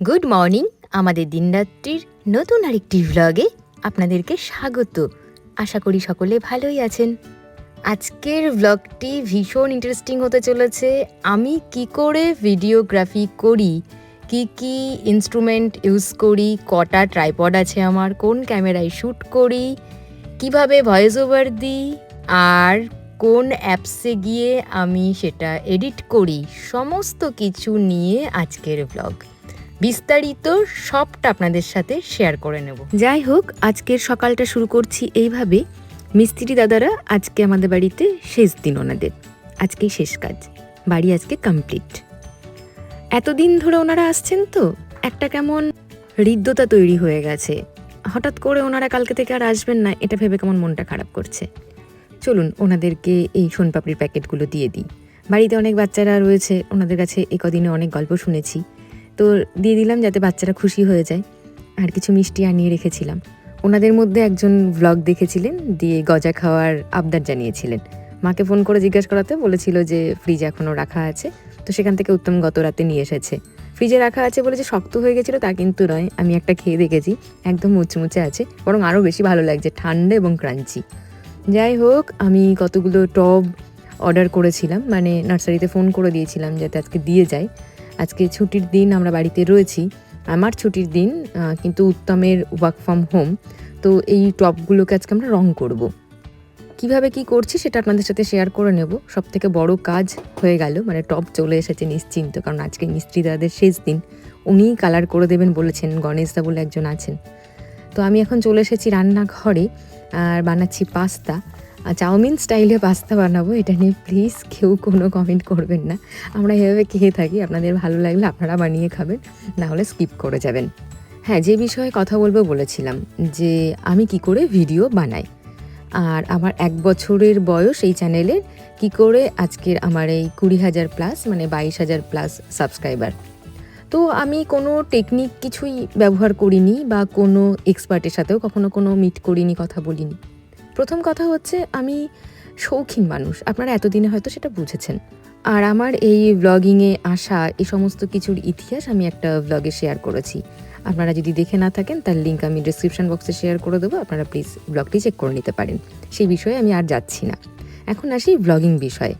Good morning, আমাদের দিনরাত্রির নতুন আরেকটি ভ্লগে আপনাদেরকে স্বাগত। আশা করি সকলে ভালোই আছেন। আজকের ভ্লগটি ভীষণ ইন্টারেস্টিং হতে চলেছে। আমি কি করে ভিডিওগ্রাফি করি, কি কি ইনস্ট্রুমেন্ট ইউজ করি, কটা ট্রাইপড আছে আমার, কোন ক্যামেরায় শ্যুট করি, কীভাবে ভয়েস ওভার দিই, আর কোন অ্যাপসে গিয়ে আমি সেটা এডিট করি, সমস্ত কিছু নিয়ে আজকের ব্লগ বিস্তারিত সবটা আপনাদের সাথে শেয়ার করে নেব। যাই হোক, আজকের সকালটা শুরু করছি এইভাবে। মিস্ত্রি দাদারা আজকে আমাদের বাড়িতে শেষ দিন ওনাদের। আজকেই শেষ কাজ। বাড়ি আজকে কমপ্লিট এতদিন ধরে ওনারা আসছেন তো, একটা কেমন হৃদ্যতা তৈরি হয়ে গেছে। হঠাৎ করে ওনারা কালকে থেকে আর আসবেন না, এটা ভেবে কেমন মনটা খারাপ করছে। চলুন, ওনাদেরকে এই সোনপাপড়ির প্যাকেটগুলো দিয়ে দিই। বাড়িতে অনেক বাচ্চারা রয়েছে, ওনাদের কাছে এই কদিনে অনেক গল্প শুনেছি। তো দিয়ে দিলাম যাতে বাচ্চারা খুশি হয়ে যায়। আর কিছু মিষ্টি আনিয়ে রেখেছিলাম। ওনাদের মধ্যে একজন ভ্লগ দেখেছিলেন, দিয়ে গজা খাওয়ার আবদার জানিয়েছিলেন। মাকে ফোন করে জিজ্ঞাসা করাতে বলেছিল যে ফ্রিজ এখনও রাখা আছে। তো সেখান থেকে উত্তম গত রাতে নিয়ে এসেছে। ফ্রিজে রাখা আছে বলে যে শক্ত হয়ে গেছিল তা কিন্তু নয়। আমি একটা খেয়ে দেখেছি। একদম মুচমুচে আছে। বরং আরও বেশি ভালো লাগছে, ঠান্ডা এবং ক্রাঞ্চি। যাই হোক, আমি কতগুলো টব অর্ডার করেছিলাম। মানে নার্সারিতে ফোন করে দিয়েছিলাম যাতে আজকে দিয়ে যায়। আজকে ছুটির দিন আমরা বাড়িতে রয়েছি। আমার ছুটির দিন কিন্তু উত্তমের ওয়ার্ক ফ্রম হোম তো এই টপগুলোকে আজকে আমরা রং করব। কীভাবে কি করছি সেটা আপনাদের সাথে শেয়ার করে নেব। সব থেকে বড় কাজ হয়ে গেল মানে টপ চলে এসেছে নিশ্চিন্ত, কারণ আজকে মিস্ত্রি দাদের শেষ দিন। উনিই কালার করে দেবেন বলেছেন গণেশদা বলে একজন আছেন। তো আমি এখন চলে এসেছি রান্নাঘরে, আর বানাচ্ছি পাস্তা। আর চাউমিন স্টাইলে পাস্তা বানাবো, এটা নিয়ে প্লিজ কেউ কোনো কমেন্ট করবেন না। আমরা এভাবে খেয়ে থাকি, আপনাদের ভালো লাগলে আপনারা বানিয়ে খাবেন, না হলে স্কিপ করে যাবেন। হ্যাঁ যে বিষয়ে কথা বলব বলেছিলাম, যে আমি কি করে ভিডিও বানাই। আর আমার এক বছরের বয়স এই চ্যানেলের কি করে আজকের আমার এই কুড়ি হাজার প্লাস মানে বাইশ হাজার প্লাস সাবস্ক্রাইবার তো আমি কোনো টেকনিক কিছুই ব্যবহার করিনি বা কোনো এক্সপার্টের সাথেও কখনো কোনো মিট করিনি, কথা বলিনি। প্রথম কথা হচ্ছে আমি শৌখিন মানুষ। আপনারা এতদিনে হয়তো সেটা বুঝেছেন। আর আমার এই ব্লগিংয়ে আসা এই সমস্ত কিছুর ইতিহাস আমি একটা ব্লগে শেয়ার করেছি। আপনারা যদি দেখে না থাকেন, তার লিঙ্ক আমি ডিসক্রিপশন বক্সে শেয়ার করে দেবো। আপনারা প্লিজ ব্লগটি চেক করে নিতে পারেন। সেই বিষয়ে আমি আর যাচ্ছি না। এখন আসি ব্লগিং বিষয়ে।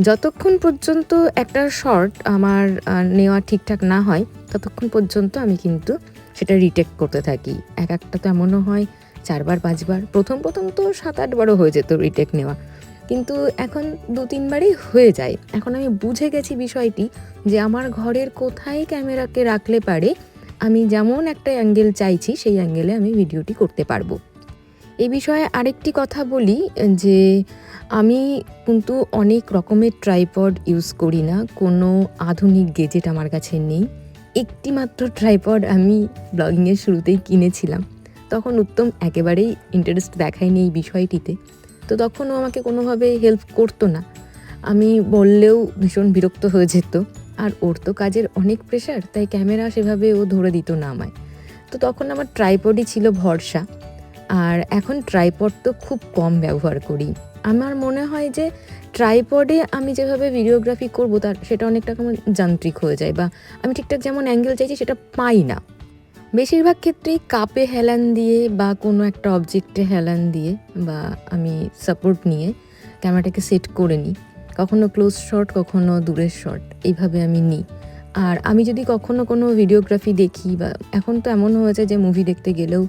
যতক্ষণ পর্যন্ত একটা শর্ট আমার নেওয়া ঠিকঠাক না হয়, ততক্ষণ পর্যন্ত আমি কিন্তু সেটা রিটেক করতে থাকি। এক একটা তো এমনও হয় চারবার, পাঁচবার, প্রথম প্রথম তো সাত আটবারও হয়ে যেত রিটেক নেওয়া। কিন্তু এখন দু, তিনবারই হয়ে যায়। এখন আমি বুঝে গেছি বিষয়টি যে আমার ঘরের কোথায় ক্যামেরাকে রাখলে পারে, আমি যেমন একটা অ্যাঙ্গেল চাইছি, সেই অ্যাঙ্গেলে আমি ভিডিওটি করতে পারব। এই বিষয়ে আরেকটি কথা বলি, যে আমি কিন্তু অনেক রকমের ট্রাইপড ইউজ করি না, কোনো আধুনিক গেজেট আমার কাছে নেই। একটি মাত্র ট্রাইপড আমি ব্লগিংয়ের শুরুতেই কিনেছিলাম। তখন উত্তম একেবারেই ইন্টারেস্ট দেখায়নি এই বিষয়টিতে। তো তখনও আমাকে কোনোভাবে হেল্প করতো না। আমি বললেও ভীষণ বিরক্ত হয়ে যেত। আর ওর তো কাজের অনেক প্রেশার তাই ক্যামেরা সেভাবে ও ধরে দিত না আমায়। তো তখন আমার ট্রাইপডই ছিল ভরসা। আর এখন ট্রাইপড তো খুব কম ব্যবহার করি। আমার মনে হয় যে ট্রাইপডে আমি যেভাবে ভিডিওগ্রাফি করব, তার সেটা অনেকটা কেমন যান্ত্রিক হয়ে যায় বা আমি ঠিকঠাক যেমন অ্যাঙ্গেল চাইছি, সেটা পাই না। বেশিরভাগ ক্ষেত্রেই কাপে হেলান দিয়ে বা কোনো একটা অবজেক্টে হেলান দিয়ে বা আমি সাপোর্ট নিয়ে ক্যামেরাটাকে সেট করে নিই। কখনো ক্লোজ শট কখনো দূরের শট এইভাবে আমি নিই। আর আমি যদি কখনো কোনো ভিডিওগ্রাফি দেখি বা এখন তো এমন হয়েছে যে মুভি দেখতে গেলেও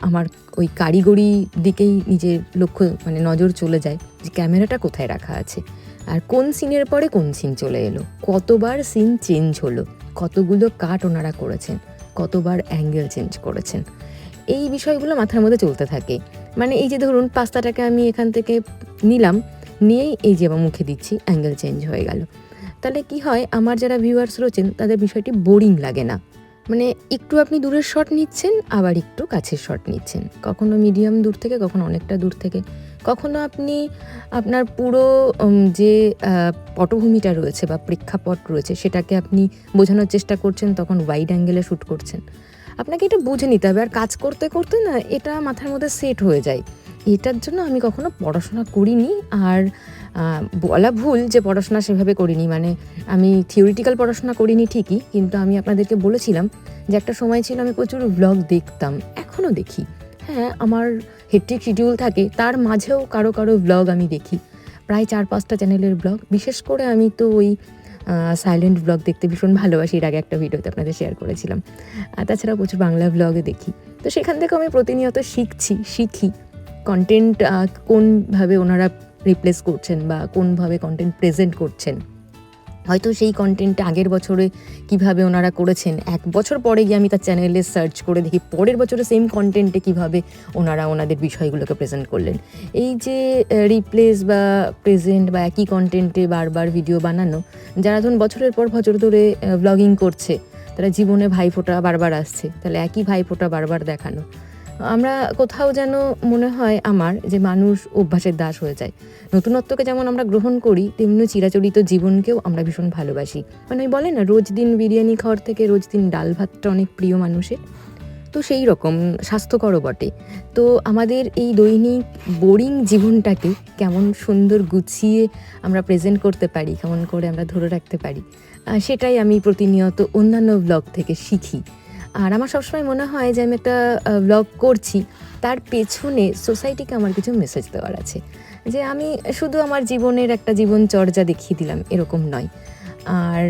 আমার ওই কারিগরি দিকেই নিজের লক্ষ্য মানে নজর চলে যায় যে ক্যামেরাটা কোথায় রাখা আছে। আর কোন সিনের পরে কোন সিন চলে এলো? কতবার সিন চেঞ্জ হলো? কতগুলো কাট ওনারা করেছেন? কতবার অ্যাঙ্গেল চেঞ্জ করেছেন। এই বিষয়গুলো মাথার মধ্যে চলতে থাকে। মানে এই যে ধরুন, পাস্তাটাকে আমি এখান থেকে নিলাম, নিয়েই এই যে আমার মুখে দিচ্ছি অ্যাঙ্গেল চেঞ্জ হয়ে গেল। তাহলে কি হয়, আমার যারা ভিউয়ার্স রয়েছেন, তাদের বিষয়টি বোরিং লাগে না। মানে একটু আপনি দূরের শট নিচ্ছেন, আবার একটু কাছের শট নিচ্ছেন। কখনো মিডিয়াম দূর থেকে, কখনো অনেকটা দূর থেকে। কখনো আপনি আপনার পুরো যে পটভূমিটা রয়েছে বা প্রেক্ষাপট রয়েছে সেটাকে আপনি বোঝানোর চেষ্টা করছেন, তখন ওয়াইড অ্যাঙ্গেলে শ্যুট করছেন। আপনাকে এটা বুঝে নিতে হবে। আর কাজ করতে করতে না এটা মাথার মধ্যে সেট হয়ে যায়। এটার জন্য আমি কখনো পড়াশোনা করিনি। আর বলা ভুল যে, পড়াশোনা সেভাবে করিনি। মানে আমি থিওরিটিক্যাল পড়াশোনা করিনি ঠিকই, কিন্তু আমি আপনাদেরকে বলেছিলাম যে, একটা সময় ছিল আমি প্রচুর ব্লগ দেখতাম। এখনও দেখি। হ্যাঁ আমার হেট্রিক শিডিউল থাকে, তার মাঝেও কারও কারও ব্লগ আমি দেখি। প্রায় চার পাঁচটা চ্যানেলের ব্লগ বিশেষ করে আমি তো ওই সাইলেন্ট ব্লগ দেখতে ভীষণ ভালোবাসি। এর আগে একটা ভিডিওতে আপনাদের শেয়ার করেছিলাম। আর তাছাড়া প্রচুর বাংলা ব্লগে দেখি। তো সেখান থেকে আমি প্রতিনিয়ত শিখছি, শিখি কন্টেন্ট কোনভাবে ওনারা রিপ্লেস করছেন বা কোনভাবে কন্টেন্ট প্রেজেন্ট করছেন। হয়তো সেই কন্টেন্টটা আগের বছরে কীভাবে ওনারা করেছেন? এক বছর পরে গিয়ে আমি তার চ্যানেলে সার্চ করে দেখি, পরের বছরে সেম কন্টেন্টে কীভাবে ওনারা ওনাদের বিষয়গুলোকে প্রেজেন্ট করলেন। এই যে রিপ্লেস বা প্রেজেন্ট বা একই কন্টেন্টে বারবার ভিডিও বানানো, যারা ধরুন বছরের পর বছর ধরে ব্লগিং করছে, তারা জীবনে ভাইফোঁটা বারবার আসছে, তাহলে একই ভাইফোঁটা বারবার দেখানো। আমরা কোথাও যেন মনে হয় আমার যে মানুষ অভ্যাসের দাস হয়ে যায়। নতুনত্বকে যেমন আমরা গ্রহণ করি, তেমনি চিরাচরিত জীবনকেও আমরা ভীষণ ভালোবাসি। মানে ওই বলে না, রোজ দিন বিরিয়ানি খাওয়ার থেকে রোজ দিন ডাল ভাতটা অনেক প্রিয় মানুষের। তো সেই রকম, স্বাস্থ্যকরও বটে। তো আমাদের এই দৈনিক বোরিং জীবনটাকে কেমন সুন্দর গুছিয়ে আমরা প্রেজেন্ট করতে পারি, কেমন করে আমরা ধরে রাখতে পারি সেটাই আমি প্রতিনিয়ত অন্যান্য ব্লগ থেকে শিখি। আর আমার সবসময় মনে হয় যে আমি একটা ব্লগ করছি, তার পেছনে সোসাইটিকে আমার কিছু মেসেজ দেওয়ার আছে। যে আমি শুধু আমার জীবনের একটা জীবন চর্যা দেখিয়ে দিলাম, এরকম নয়। আর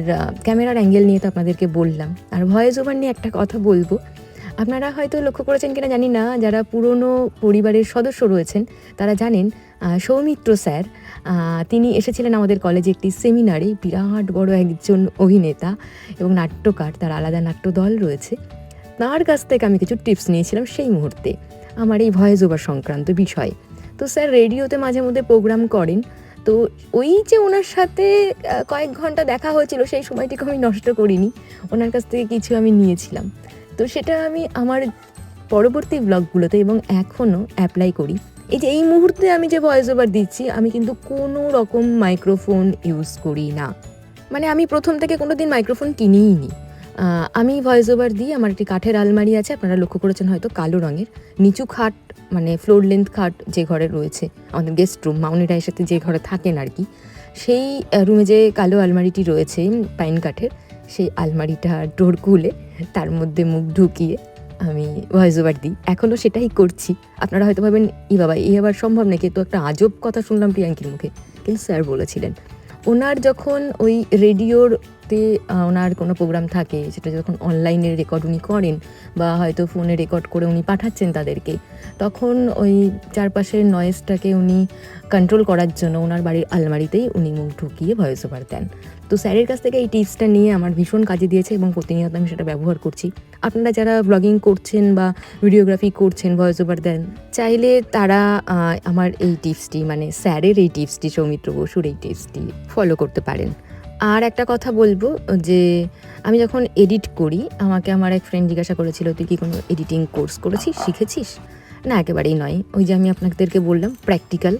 ক্যামেরার অ্যাঙ্গেল নিয়ে তো আপনাদেরকে বললাম। আর ভয়েস ওভার নিয়ে একটা কথা বলব। আপনারা হয়তো লক্ষ্য করেছেন কিনা জানি না, যারা পুরনো পরিবারের সদস্য রয়েছেন, তারা জানেন সৌমিত্র স্যার তিনি এসেছিলেন আমাদের কলেজে একটি সেমিনারে বিরাট বড় একজন অভিনেতা এবং নাট্যকার, তার আলাদা নাট্যদল রয়েছে। তার কাছ থেকে আমি কিছু টিপস নিয়েছিলাম সেই মুহূর্তে। আমার এই ভয়েস ওভার সংক্রান্ত বিষয়। তো স্যার রেডিওতে মাঝে মধ্যে প্রোগ্রাম করেন। তো ওই যে ওনার সাথে কয়েক ঘণ্টা দেখা হয়েছিল, সেই সময়টিকে আমি নষ্ট করিনি। ওনার কাছ থেকে কিছু আমি নিয়েছিলাম। তো সেটা আমি আমার পরবর্তী ব্লগগুলোতে এবং এখনও অ্যাপ্লাই করি। এই যে এই মুহূর্তে আমি যে ভয়েস ওভার দিচ্ছি, আমি কিন্তু কোনো রকম মাইক্রোফোন ইউজ করি না। মানে আমি প্রথম থেকে কোনো দিন মাইক্রোফোন কিনিই নি। আমি ভয়েস ওভার দিই আমার একটি কাঠের আলমারি আছে, আপনারা লক্ষ্য করেছেন হয়তো কালো রঙের। নিচু খাট মানে ফ্লোর লেন্থ খাট যে ঘরে রয়েছে, আমাদের গেস্ট রুম মাউনিরা সাথে যে ঘরে থাকেন আর কি, সেই রুমে যে কালো আলমারিটি রয়েছে পাইন কাঠের, সেই আলমারিটা ডোর খুলে তার মধ্যে মুখ ঢুকিয়ে আমি ভয়েস ওভার দিই। এখনও সেটাই করছি। আপনারা হয়তো ভাবেন, ই বাবা এই আবার সম্ভব নাকি? তো একটা আজব কথা শুনলাম প্রিয়াঙ্কির মুখে। কিন্তু স্যার বলেছিলেন ওনার যখন ওই রেডিওতে ওনার কোনো প্রোগ্রাম থাকে, সেটা যখন অনলাইনে রেকর্ড উনি করেন বা হয়তো ফোনে রেকর্ড করে উনি পাঠাচ্ছেন তাদেরকে, তখন ওই চারপাশের নয়েজটাকে উনি কন্ট্রোল করার জন্য ওনার বাড়ির আলমারিতেই উনি মুখ ঢুকিয়ে ভয়েস ওভার দেন। তো স্যারের কাছ থেকে এই টিপসটা নিয়ে আমার ভীষণ কাজে দিয়েছে এবং প্রতিনিয়ত আমি সেটা ব্যবহার করছি। আপনারা যারা ব্লগিং করছেন বা ভিডিওগ্রাফি করছেন ভয়েস ওভার দেন, চাইলে তারা আমার এই টিপসটি মানে স্যারের এই টিপসটি সৌমিত্র বসুর এই টিপসটি ফলো করতে পারেন। আর একটা কথা বলব, যে আমি যখন এডিট করি, আমাকে আমার এক ফ্রেন্ড জিজ্ঞাসা করেছিল, তুই কি কোনো এডিটিং কোর্স করেছিস? শিখেছিস? না, একেবারেই নয়। ওই যে আমি আপনাদেরকে বললাম প্র্যাকটিক্যাল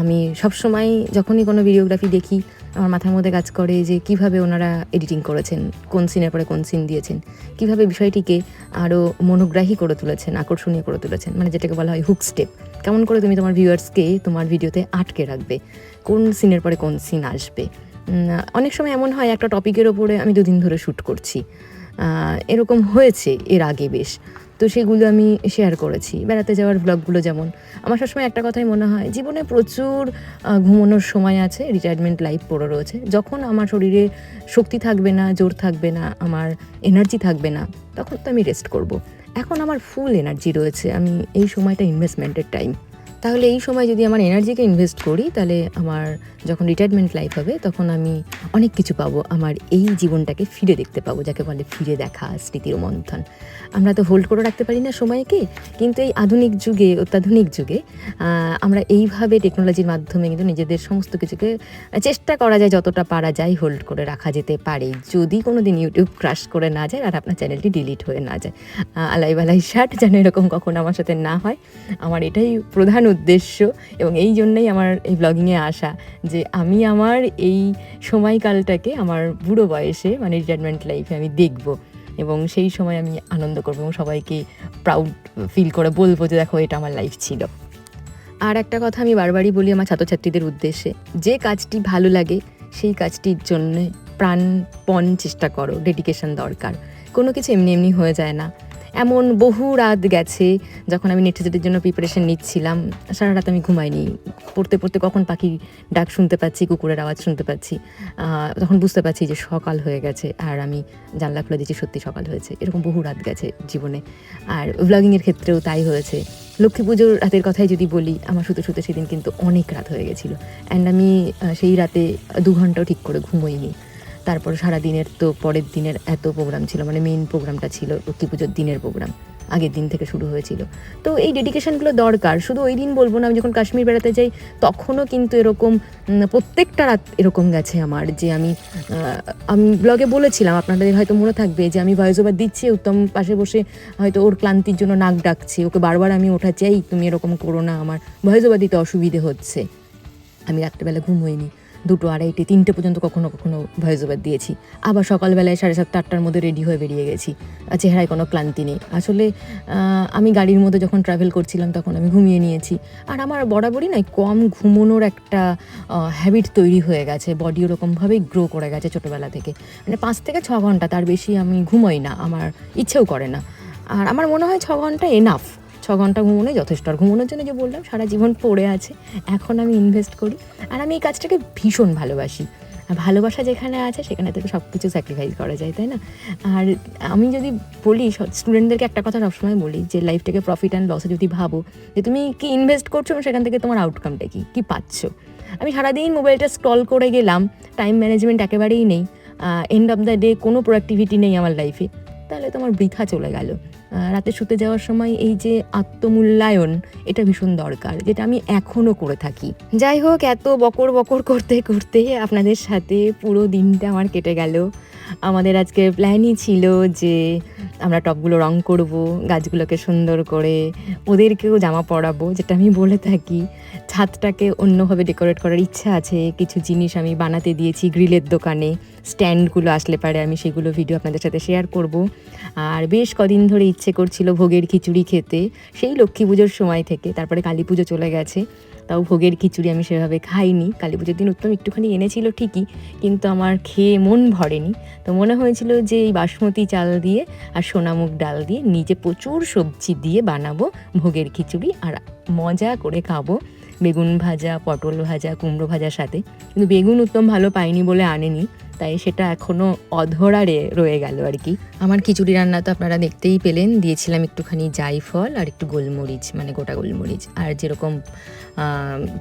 আমি সবসময় যখনই কোনো ভিডিওগ্রাফি দেখি, আমার মাথার মধ্যে কাজ করে যে কীভাবে ওনারা এডিটিং করেছেন, কোন সিনের পরে কোন সিন দিয়েছেন, কীভাবে বিষয়টিকে আরও মনোগ্রাহী করে তুলেছেন, আকর্ষণীয় করে তুলেছেন মানে যেটাকে বলা হয় হুক স্টেপ কেমন করে তুমি তোমার ভিউয়ার্সকে তোমার ভিডিওতে আটকে রাখবে, কোন সিনের পরে কোন সিন আসবে? অনেক সময় এমন হয় একটা টপিকের ওপরে আমি দুদিন ধরে শ্যুট করছি। এরকম হয়েছে এর আগে বেশ। তো সেগুলো আমি শেয়ার করেছি। বেড়াতে যাওয়ার ব্লগগুলো যেমন। আমার সবসময় একটা কথাই মনে হয়, জীবনে প্রচুর ঘুমানোর সময় আছে রিটায়ারমেন্ট লাইফ পড়ে রয়েছে। যখন আমার শরীরে শক্তি থাকবে না, জোর থাকবে না, আমার এনার্জি থাকবে না, তখন তো আমি রেস্ট করব। এখন আমার ফুল এনার্জি রয়েছে, আমি এই সময়টা ইনভেস্টমেন্টের টাইম তাহলে এই সময় যদি আমার এনার্জিকে ইনভেস্ট করি, তাহলে আমার যখন রিটায়ারমেন্ট লাইফ হবে, তখন আমি অনেক কিছু পাবো। আমার এই জীবনটাকে ফিরে দেখতে পাবো, যাকে বলে ফিরে দেখা স্মৃতির মন্থন। আমরা তো হোল্ড করে রাখতে পারি না সময়কে, কিন্তু এই আধুনিক যুগে, অত্যাধুনিক যুগে আমরা এইভাবে টেকনোলজির মাধ্যমে কিন্তু নিজেদের সমস্ত কিছুকে চেষ্টা করা যায়, যতটা পারা যায় হোল্ড করে রাখা যেতে পারে। যদি কোনো দিন ইউটিউব ক্রাশ করে না যায় আর আপনার চ্যানেলটি ডিলিট হয়ে না যায়। আলাই বালাই শার্ট যেন এরকম কখনো আমার সাথে না হয়। আমার এটাই প্রধান উদ্দেশ্য এবং এই জন্যই আমার এই ব্লগিংয়ে আসা যে আমি আমার এই সময়কালটাকে আমার বুড়ো বয়সে মানে রিটায়ারমেন্ট লাইফে আমি দেখব। এবং সেই সময় আমি আনন্দ করব এবং সবাইকে প্রাউড ফিল করে বলব যে দেখো, এটা আমার লাইফ ছিল। আর একটা কথা আমি বারবারই বলি আমার ছাত্রছাত্রীদের উদ্দেশ্যে, যে কাজটি ভালো লাগে, সেই কাজটির জন্য প্রাণপণ চেষ্টা করো ডেডিকেশন দরকার। কোনো কিছু এমনি এমনি হয়ে যায় না। এমন বহু রাত গেছে যখন আমি নেট সেটের জন্য প্রিপারেশন নিচ্ছিলাম। সারা রাত আমি ঘুমাইনি। পড়তে পড়তে কখন পাখির ডাক শুনতে পাচ্ছি, কুকুরের আওয়াজ শুনতে পাচ্ছি তখন বুঝতে পারছি যে সকাল হয়ে গেছে আর আমি জানলা খুলে দিচ্ছি সত্যি সকাল হয়েছে। এরকম বহু রাত গেছে জীবনে। আর ব্লগিংয়ের ক্ষেত্রেও তাই হয়েছে। লক্ষ্মী পুজোর রাতের কথাই যদি বলি, আমার শুতে শুতে সেদিন কিন্তু অনেক রাত হয়ে গেছিল। অ্যান্ড আমি সেই রাতে দু ঘন্টাও ঠিক করে ঘুমোইনি। তারপর সারা দিনের তো পরের দিনের এত প্রোগ্রাম ছিল মানে মেইন প্রোগ্রামটা ছিল লক্ষ্মী পুজোর দিনের প্রোগ্রাম আগের দিন থেকে শুরু হয়েছিল। তো এই ডেডিকেশনগুলো দরকার, শুধু ওই দিন বলব না, আমি যখন কাশ্মীর বেড়াতে যাই, তখনও কিন্তু এরকম প্রত্যেকটা রাত এরকম গেছে আমার যে আমি আমি ব্লগে বলেছিলাম, আপনাদের হয়তো মনে থাকবে যে আমি ভয়েস ওভার দিচ্ছি, উত্তম পাশে বসে হয়তো ওর ক্লান্তির জন্য নাক ডাকছে, ওকে বারবার আমি ওঠা চাই তুমি এরকম করো না, আমার ভয়েস ওভার দিতে অসুবিধে হচ্ছে। আমি রাত্রেবেলা ঘুম হইনি। দুটো আড়াইটে, তিনটে পর্যন্ত কখনো কখনো ভয়েস ওভার দিয়েছি। আবার সকালবেলায় সাড়ে সাতটা, আটটার মধ্যে রেডি হয়ে বেরিয়ে গেছি। আর চেহারায় কোনো ক্লান্তি নেই। আসলে আমি গাড়ির মধ্যে যখন ট্রাভেল করছিলাম তখন আমি ঘুমিয়ে নিয়েছি। আর আমার বরাবরই নয়, কম ঘুমোনোর একটা হ্যাবিট তৈরি হয়ে গেছে। বডি ওরকমভাবেই গ্রো করে গেছে ছোটোবেলা থেকে। মানে পাঁচ থেকে ছ ঘণ্টা, তার বেশি আমি ঘুমোই না। আমার ইচ্ছেও করে না। আর আমার মনে হয় ছ ঘণ্টা এনাফ ছ ঘণ্টা ঘুমোনো যথেষ্ট। আর ঘুমোনোর জন্য যে বললাম, সারা জীবন পড়ে আছে, এখন আমি ইনভেস্ট করি। আর আমি এই কাজটাকে ভীষণ ভালোবাসি। আর ভালোবাসা যেখানে আছে, সেখানে থেকে সব কিছু স্যাক্রিফাইস করা যায়, তাই না? আর আমি যদি বলি স্টুডেন্টদেরকে একটা কথা সবসময় বলি, যে লাইফটাকে প্রফিট অ্যান্ড লসে যদি ভাবো, যে তুমি কি ইনভেস্ট করছ এবং সেখান থেকে তোমার আউটকামটা কী? কী পাচ্ছ? আমি সারাদিন মোবাইলটা স্ক্রল করে গেলাম টাইম ম্যানেজমেন্ট একেবারেই নেই। এন্ড অফ দ্য ডে কোনো প্রোডাক্টিভিটি নেই আমার লাইফে তাহলে তোমার বৃথা চলে গেল। রাতে শুতে যাওয়ার সময় এই যে আত্মমূল্যায়ন, এটা ভীষণ দরকার, যেটা আমি এখনও করে থাকি। যাই হোক, এত বকর বকর করতে করতে আপনাদের সাথে পুরো দিনটা আমার কেটে গেল। আমাদের আজকে প্ল্যানই ছিল যে আমরা টবগুলো রং করব, গাছগুলোকে সুন্দর করে, ওদেরকেও জামা পরাবো, যেটা আমি বলে থাকি। ছাদটাকে অন্যভাবে ডেকোরেট করার ইচ্ছা আছে, কিছু জিনিস আমি বানাতে দিয়েছি গ্রিলের দোকানে। স্ট্যান্ডগুলো আসলে পারে, আমি সেগুলো ভিডিও আপনাদের সাথে শেয়ার করব। আর বেশ কদিন ধরে ইচ্ছে করছিল ভোগের খিচুড়ি খেতে, সেই লক্ষ্মী পুজোর সময় থেকে, তারপরে কালী পুজো চলে গেছে। তাও ভোগের খিচুড়ি আমি সেভাবে খাইনি। কালী পুজোর দিন উত্তম একটুখানি এনেছিল ঠিকই, কিন্তু আমার খেয়ে মন ভরেনি। তো মনে হয়েছিল যে এই বাসমতি চাল দিয়ে আর সোনামুখ ডাল দিয়ে নিজে প্রচুর সবজি দিয়ে বানাবো, ভোগের খিচুড়ি আর মজা করে খাব। বেগুন ভাজা, পটল ভাজা, কুমড়ো ভাজার সাথে। কিন্তু বেগুন উত্তম ভালো পাইনি বলে আনেনি। তাই সেটা এখনও অধরারে রয়ে গেল আর কি। আমার খিচুড়ি রান্না তো আপনারা দেখতেই পেলেন, দিয়েছিলাম একটুখানি জাইফল আর একটু গোলমরিচ মানে গোটা গোলমরিচ। আর যেরকম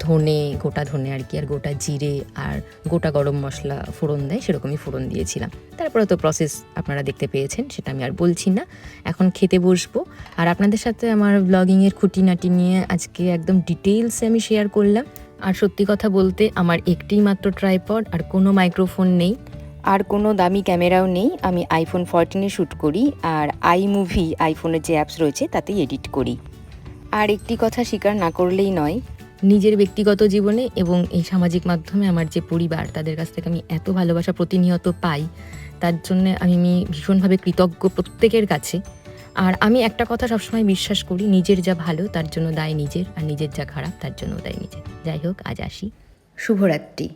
ধনে, গোটা ধনে আর কি, আর গোটা জিরে আর গোটা গরম মশলা ফোড়ন দেয়, সেরকমই ফোড়ন দিয়েছিলাম। তারপরে তো প্রসেস আপনারা দেখতে পেয়েছেন, সেটা আমি আর বলছি না। এখন খেতে বসবো। আর আপনাদের সাথে আমার ব্লগিংয়ের খুঁটিনাটি নিয়ে আজকে একদম ডিটেলসে আমি শেয়ার করলাম। আর সত্যি কথা বলতে আমার একটিই মাত্র ট্রাইপড আর কোনো মাইক্রোফোন নেই। আর কোনো দামি ক্যামেরাও নেই। আমি আইফোন ফোরটিনে শ্যুট করি আর আই মুভি আইফোনের যে অ্যাপস রয়েছে তাতেই এডিট করি। আর একটি কথা স্বীকার না করলেই নয়, নিজের ব্যক্তিগত জীবনে এবং এই সামাজিক মাধ্যমে আমার যে পরিবার, তাদের কাছ থেকে আমি এত ভালোবাসা প্রতিনিয়ত পাই, তার জন্য আমি ভীষণভাবে কৃতজ্ঞ প্রত্যেকের কাছে। আর আমি একটা কথা সবসময় বিশ্বাস করি, নিজের যা ভালো তার জন্য দায় নিজের, আর নিজের যা খারাপ তার জন্য দায় নিজের। যাই হোক, আজ আসি। শুভরাত্রি।